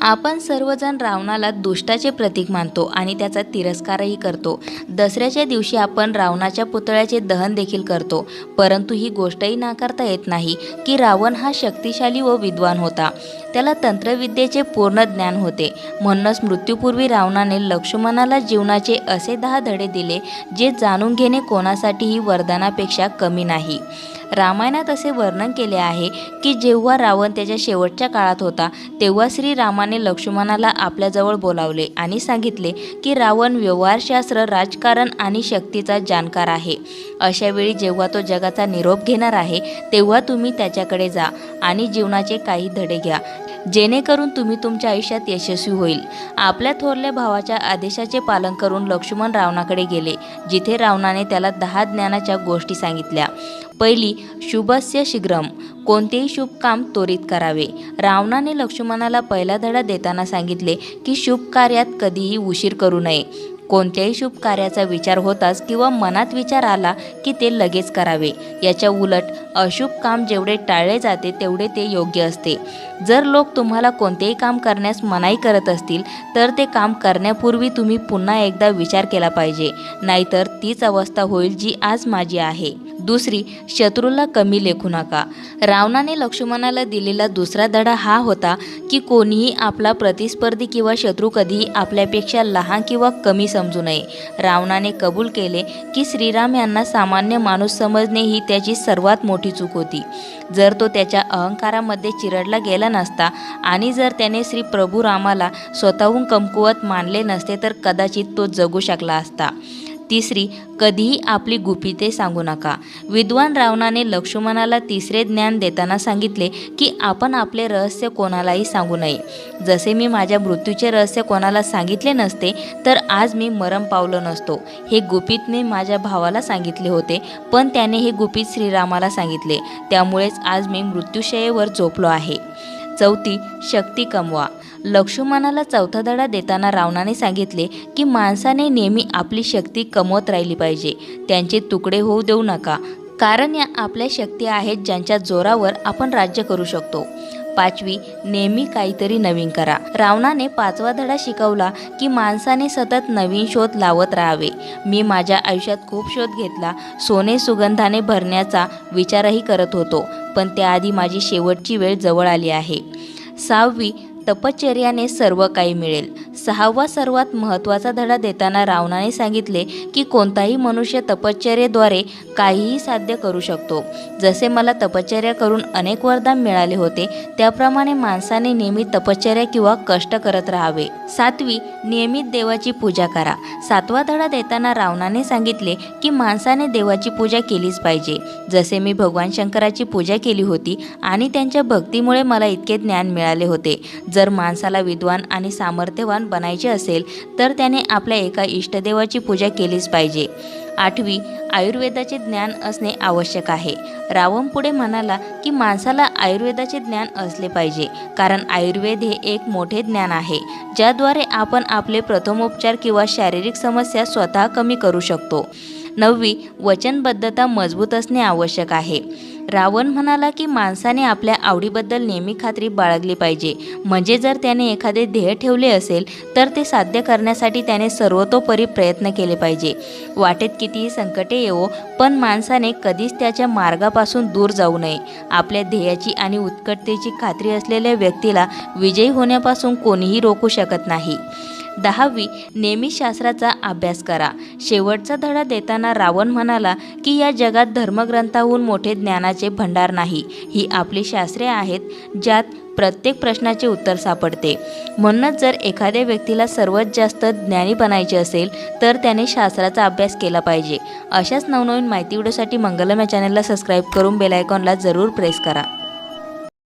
आपण सर्वजण रावणाला दुष्टाचे प्रतीक मानतो आणि त्याचा तिरस्कारही करतो. दसऱ्याच्या दिवशी आपण रावणाच्या पुतळ्याचे दहन देखील करतो परंतु ही गोष्टही नाकारता येत नाही की रावण हा शक्तिशाली व विद्वान होता. त्याला तंत्रविद्येचे पूर्ण ज्ञान होते. म्हणूनच मृत्यूपूर्वी रावणाने लक्ष्मणाला जीवनाचे असे दहा धडे दिले जे जाणून घेणे कोणासाठीही वरदानापेक्षा कमी नाही. रामायणात असे वर्णन केले आहे की जेव्हा रावण त्याच्या शेवटच्या काळात होता तेव्हा श्रीरामाने लक्ष्मणाला आपल्याजवळ बोलावले आणि सांगितले की रावण व्यवहारशास्त्र राजकारण आणि शक्तीचा जाणकार आहे. अशावेळी जेव्हा तो जगाचा निरोप घेणार आहे तेव्हा तुम्ही त्याच्याकडे जा आणि जीवनाचे काही धडे घ्या. जेणेकरून तुम्ही तुमच्या आयुष्यात यशस्वी होईल. आपल्या थोरल्या भावाच्या आदेशाचे पालन करून लक्ष्मण रावणाकडे गेले जिथे रावणाने त्याला दहा ज्ञानाच्या गोष्टी सांगितल्या. पहिली शुभस्य शीघ्रम कोणतेही शुभ काम त्वरित करावे. रावणाने लक्ष्मणाला पहिला धडा देताना सांगितले की शुभ कार्यात कधीही उशीर करू नये. कोणत्याही शुभ कार्याचा विचार होताच किंवा मनात विचार आला की ते लगेच करावे. याच्या उलट अशुभ काम जेवढे टाळले जाते तेवढे ते योग्य असते. जर लोक तुम्हाला कोणतेही काम करण्यास मनाई करत असतील तर ते काम करण्यापूर्वी तुम्ही पुन्हा एकदा विचार केला पाहिजे. नाहीतर तीच अवस्था होईल जी आज माझी आहे. दुसरी शत्रूला कमी लेखू नका. रावणाने लक्ष्मणाला दिलेला दुसरा धडा हा होता की कोणीही आपला प्रतिस्पर्धी किंवा शत्रू कधीही आपल्यापेक्षा लहान किंवा कमी समजू नये. रावणाने कबूल केले की श्रीराम यांना सामान्य माणूस समजणे ही त्याची सर्वात मोठी चूक होती. जर तो त्याच्या अहंकारामध्ये चिरडला गेला नसता आणि जर त्याने श्री प्रभू रामाला स्वतःहून कमकुवत मानले नसते तर कदाचित तो जगू शकला असता. तिसरी कधीही आपली गुपिते सांगू नका. विद्वान रावणाने लक्ष्मणाला तिसरे ज्ञान देताना सांगितले की आपण आपले रहस्य कोणालाही सांगू नये. जसे मी माझ्या मृत्यूचे रहस्य कोणाला सांगितले नसते तर आज मी मरम पावलो नसतो. हे गुपितने माझ्या भावाला सांगितले होते पण त्याने हे गुपित श्रीरामाला सांगितले. त्यामुळेच आज मी मृत्युशयेवर झोपलो आहे. चौथी शक्ती कमवा. लक्ष्मणाला चौथा धडा देताना रावणाने सांगितले की माणसाने नेहमी आपली शक्ती कमवत राहिली पाहिजे. त्यांचे तुकडे होऊ देऊ नका. कारण या आपल्या शक्ती आहेत ज्यांच्या जोरावर आपण राज्य करू शकतो. पाचवी नेहमी काहीतरी नवीन करा. रावणाने पाचवा धडा शिकवला की माणसाने सतत नवीन शोध लावत राहावे. मी माझ्या आयुष्यात खूप शोध घेतला. सोने सुगंधाने भरण्याचा विचारही करत होतो. पण त्याआधी माझी शेवटची वेळ जवळ आली आहे. सहावी तपश्चर्याने सर्व काही मिळेल. सहावा सर्वात महत्त्वाचा धडा देताना रावणाने सांगितले की कोणताही मनुष्य तपश्चर्येद्वारे काहीही साध्य करू शकतो. जसे मला तपश्चर्या करून अनेक वरदान मिळाले होते त्याप्रमाणे माणसाने नेहमी तपश्चर्या किंवा कष्ट करत राहावे. सातवी नियमित देवाची पूजा करा. सातवा धडा देताना रावणाने सांगितले की माणसाने देवाची पूजा केलीच पाहिजे. जसे मी भगवान शंकराची पूजा केली होती आणि त्यांच्या भक्तीमुळे मला इतके ज्ञान मिळाले होते. जर माणसाला विद्वान आणि सामर्थ्यवान बनायचे असेल तर त्याने आपल्या एका इष्टदेवाची पूजा केलीच पाहिजे. आठवी आयुर्वेदाचे ज्ञान असणे आवश्यक आहे. रावण पुढे म्हणाला की माणसाला आयुर्वेदाचे ज्ञान असले पाहिजे कारण आयुर्वेद हे एक मोठे ज्ञान आहे ज्याद्वारे आपण आपले प्रथमोपचार किंवा शारीरिक समस्या स्वतः कमी करू शकतो. नववी वचनबद्धता मजबूत असणे आवश्यक आहे. रावण म्हणाला की माणसाने आपल्या आवडीबद्दल नेहमी खात्री बाळगली पाहिजे. म्हणजे जर त्याने एखादे ध्येय ठेवले असेल तर ते साध्य करण्यासाठी त्याने सर्वतोपरी प्रयत्न केले पाहिजे. वाटेत कितीही संकटे येवो पण माणसाने कधीच त्याच्या मार्गापासून दूर जाऊ नये. आपल्या ध्येयाची आणि उत्कटतेची खात्री असलेल्या व्यक्तीला विजयी होण्यापासून कोणीही रोखू शकत नाही. दहावी नेहमी शास्त्राचा अभ्यास करा. शेवटचा धडा देताना रावण म्हणाला की या जगात धर्मग्रंथाहून मोठे ज्ञानाचे भंडार नाही. ही आपली शास्त्रे आहेत ज्यात प्रत्येक प्रश्नाचे उत्तर सापडते. म्हणूनच जर एखाद्या व्यक्तीला सर्वात जास्त ज्ञानी बनायचे असेल तर त्याने शास्त्राचा अभ्यास केला पाहिजे. अशाच नवनवीन माहिती व्हिडिओसाठी मंगलम या चॅनलला सबस्क्राईब करून बेलायकॉनला जरूर प्रेस करा.